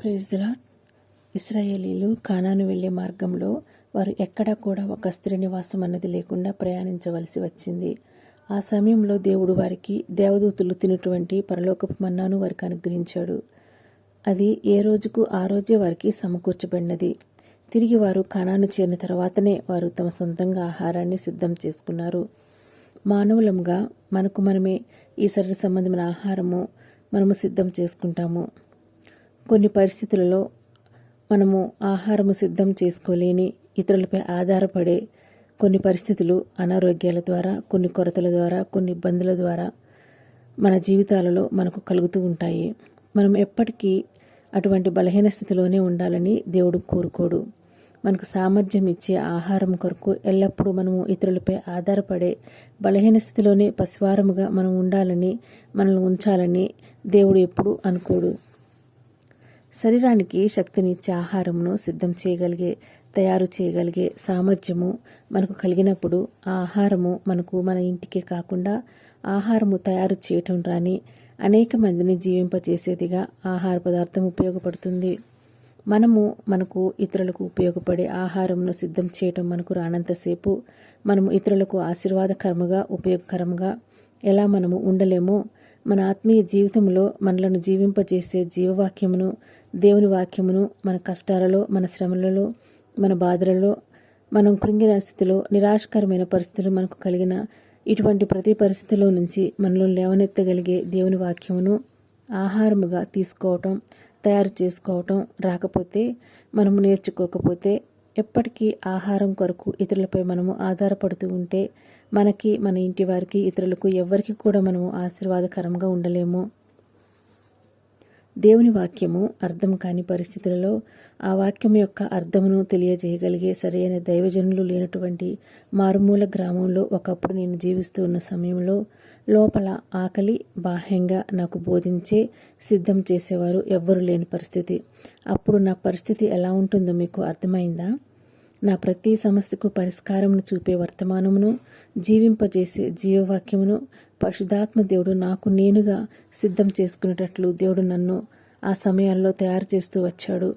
Praise ఇస్రాయేలీలు కానాను వెళ్ళే మార్గంలో వారు ఎక్కడా కూడా ఒక స్త్రీ నివాసం అన్నది లేకుండా ప్రయాణించవలసి వచ్చింది. ఆ సమయంలో దేవుడు వారికి దేవదూతులు తినటువంటి పరలోకపు మన్నాను వారికి అనుగ్రహించాడు. అది ఏ రోజుకు ఆ రోజే వారికి సమకూర్చబడినది. తిరిగి వారు కణాను చేరిన తర్వాతనే వారు తమ సొంతంగా ఆహారాన్ని సిద్ధం చేసుకున్నారు. మానవులంగా మనకు మనమే ఈ శరీర సంబంధమైన ఆహారము మనము సిద్ధం చేసుకుంటాము. కొన్ని పరిస్థితులలో మనము ఆహారము సిద్ధం చేసుకోలేని ఇతరులపై ఆధారపడే కొన్ని పరిస్థితులు అనారోగ్యాల ద్వారా కొన్ని కొరతల ద్వారా కొన్ని ఇబ్బందుల ద్వారా మన జీవితాలలో మనకు కలుగుతూ ఉంటాయి. మనం ఎప్పటికీ అటువంటి బలహీన స్థితిలోనే ఉండాలని దేవుడు కోరుకోడు. మనకు సామర్థ్యం ఇచ్చే ఆహారం కొరకు ఎల్లప్పుడూ మనము ఇతరులపై ఆధారపడే బలహీన స్థితిలోనే పసివారముగా మనం ఉండాలని మనల్ని ఉంచాలని దేవుడు ఎప్పుడూ అనుకోడు. శరీరానికి శక్తినిచ్చే ఆహారమును సిద్ధం చేయగలిగే తయారు చేయగలిగే సామర్థ్యము మనకు కలిగినప్పుడు ఆ ఆహారము మనకు మన ఇంటికే కాకుండా ఆహారము తయారు చేయటం రాని అనేక మందిని జీవింపచేసేదిగా ఆహార పదార్థం ఉపయోగపడుతుంది. మనము మనకు ఇతరులకు ఉపయోగపడే ఆహారంను సిద్ధం చేయటం మనకు రానంతసేపు మనము ఇతరులకు ఆశీర్వాదకరముగా ఉపయోగకరంగా ఎలా మనము ఉండలేమో మన ఆత్మీయ జీవితంలో మనలను జీవింపజేసే జీవవాక్యమును దేవుని వాక్యమును మన కష్టాలలో మన శ్రమలలో మన బాధలలో మనం కృంగిన స్థితిలో నిరాశకరమైన పరిస్థితులు మనకు కలిగిన ఇటువంటి ప్రతి పరిస్థితిలో నుంచి మనలో లేవనెత్తగలిగే దేవుని వాక్యమును ఆహారముగా తీసుకోవటం తయారు చేసుకోవటం రాకపోతే మనము నేర్చుకోకపోతే ఎప్పటికీ ఆహారం కొరకు ఇతరులపై మనము ఆధారపడుతూ ఉంటే మనకి మన ఇంటి వారికి ఇతరులకు ఎవరికి కూడా మనము ఆశీర్వాదకరంగా ఉండలేము. దేవుని వాక్యము అర్థం కాని పరిస్థితులలో ఆ వాక్యం యొక్క అర్థమును తెలియజేయగలిగే సరైన దైవజనులు లేనటువంటి మారుమూల గ్రామంలో ఒకప్పుడు నేను జీవిస్తూ ఉన్న సమయంలో లోపల ఆకలి బాహ్యంగా నాకు బోధించే సిద్ధం చేసేవారు ఎవ్వరూ లేని పరిస్థితి. అప్పుడు నా పరిస్థితి ఎలా ఉంటుందో మీకు అర్థమైందా? నా ప్రతి సమస్యకు పరిష్కారమును చూపే వర్తమానమును జీవింపజేసే జీవవాక్యమును పరిశుధాత్మ దేవుడు నాకు నేనుగా సిద్ధం చేసుకునేటట్లు దేవుడు నన్ను ఆ సమయాల్లో తయారు చేస్తూ వచ్చాడు.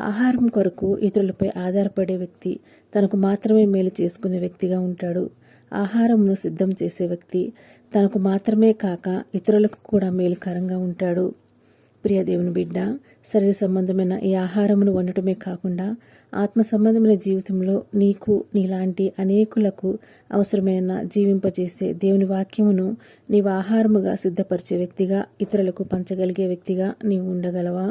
ఆహారం కొరకు ఇతరులపై ఆధారపడే వ్యక్తి తనకు మాత్రమే మేలు చేసుకునే వ్యక్తిగా ఉంటాడు. ఆహారంను సిద్ధం చేసే వ్యక్తి తనకు మాత్రమే కాక ఇతరులకు కూడా మేలుకరంగా ఉంటాడు. ప్రియ దేవుని బిడ్డ శరీర సంబంధమైన ఈ ఆహారమును వండటమే కాకుండా ఆత్మ సంబంధమైన జీవితంలో నీకు నీలాంటి అనేకులకు అవసరమైన జీవింపజేసే దేవుని వాక్యమును నీవు ఆహారముగా సిద్ధపరిచే వ్యక్తిగా ఇతరులకు పంచగలిగే వ్యక్తిగా నీవు ఉండగలవా?